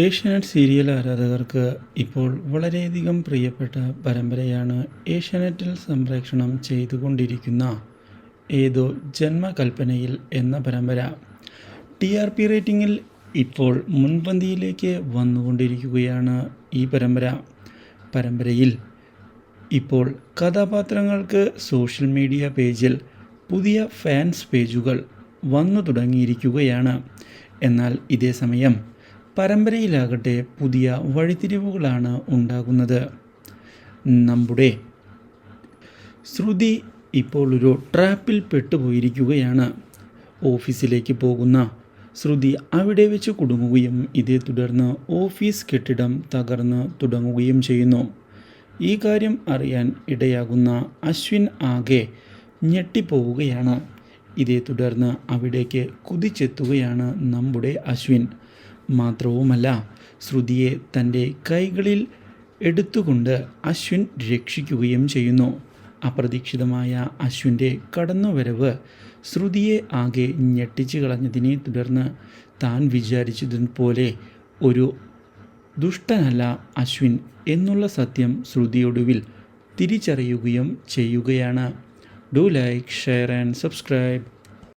Asianet serial ആരാധകർക്ക് ഇപ്പോൾ വളരെയധികം പ്രിയപ്പെട്ട പരമ്പരയാണ് ഏഷ്യാനെറ്റിൽ സംപ്രേക്ഷണം ചെയ്തുകൊണ്ടിരിക്കുന്ന ഏതോ ജന്മകൽപ്പനയിൽ എന്ന പരമ്പര. ടി ആർ പി റേറ്റിംഗിൽ ഇപ്പോൾ മുൻപന്തിയിലേക്ക് വന്നുകൊണ്ടിരിക്കുകയാണ് ഈ പരമ്പര. പരമ്പരയിൽ ഇപ്പോൾ കഥാപാത്രങ്ങൾക്ക് സോഷ്യൽ മീഡിയ പേജിൽ പുതിയ ഫാൻസ് പേജുകൾ വന്നു തുടങ്ങിയിരിക്കുകയാണ്. എന്നാൽ ഇതേ സമയം പരമ്പരയിലാകട്ടെ പുതിയ വഴിത്തിരിവുകളാണ് ഉണ്ടാകുന്നത്. നമ്മുടെ ശ്രുതി ഇപ്പോൾ ഒരു ട്രാപ്പിൽ പെട്ടുപോയിരിക്കുകയാണ്. ഓഫീസിലേക്ക് പോകുന്ന ശ്രുതി അവിടെ വെച്ച് കുടുങ്ങുകയും ഇതേ തുടർന്ന് ഓഫീസ് കെട്ടിടം തകർന്ന് തുടങ്ങുകയും ചെയ്യുന്നു. ഈ കാര്യം അറിയാൻ ഇടയാകുന്ന അശ്വിൻ ആകെ ഞെട്ടിപ്പോവുകയാണ്. ഇതേ തുടർന്ന് അവിടേക്ക് കുതിച്ചെത്തുകയാണ് നമ്മുടെ അശ്വിൻ. മാത്രവുമല്ല ശ്രുതിയെ തന്റെ കൈകളിൽ എടുത്തുകൊണ്ട് അശ്വിൻ രക്ഷിക്കുകയും ചെയ്യുന്നു. അപ്രതീക്ഷിതമായ അശ്വിന്റെ കടന്നുവരവ് ശ്രുതിയെ ആകെ ഞെട്ടിച്ചു കളഞ്ഞതിനെ തുടർന്ന് താൻ വിചാരിച്ചതുപോലെ ഒരു ദുഷ്ടനല്ല അശ്വിൻ എന്നുള്ള സത്യം ശ്രുതിയൊടുവിൽ തിരിച്ചറിയുകയും ചെയ്യുകയാണ്. Do like share and subscribe.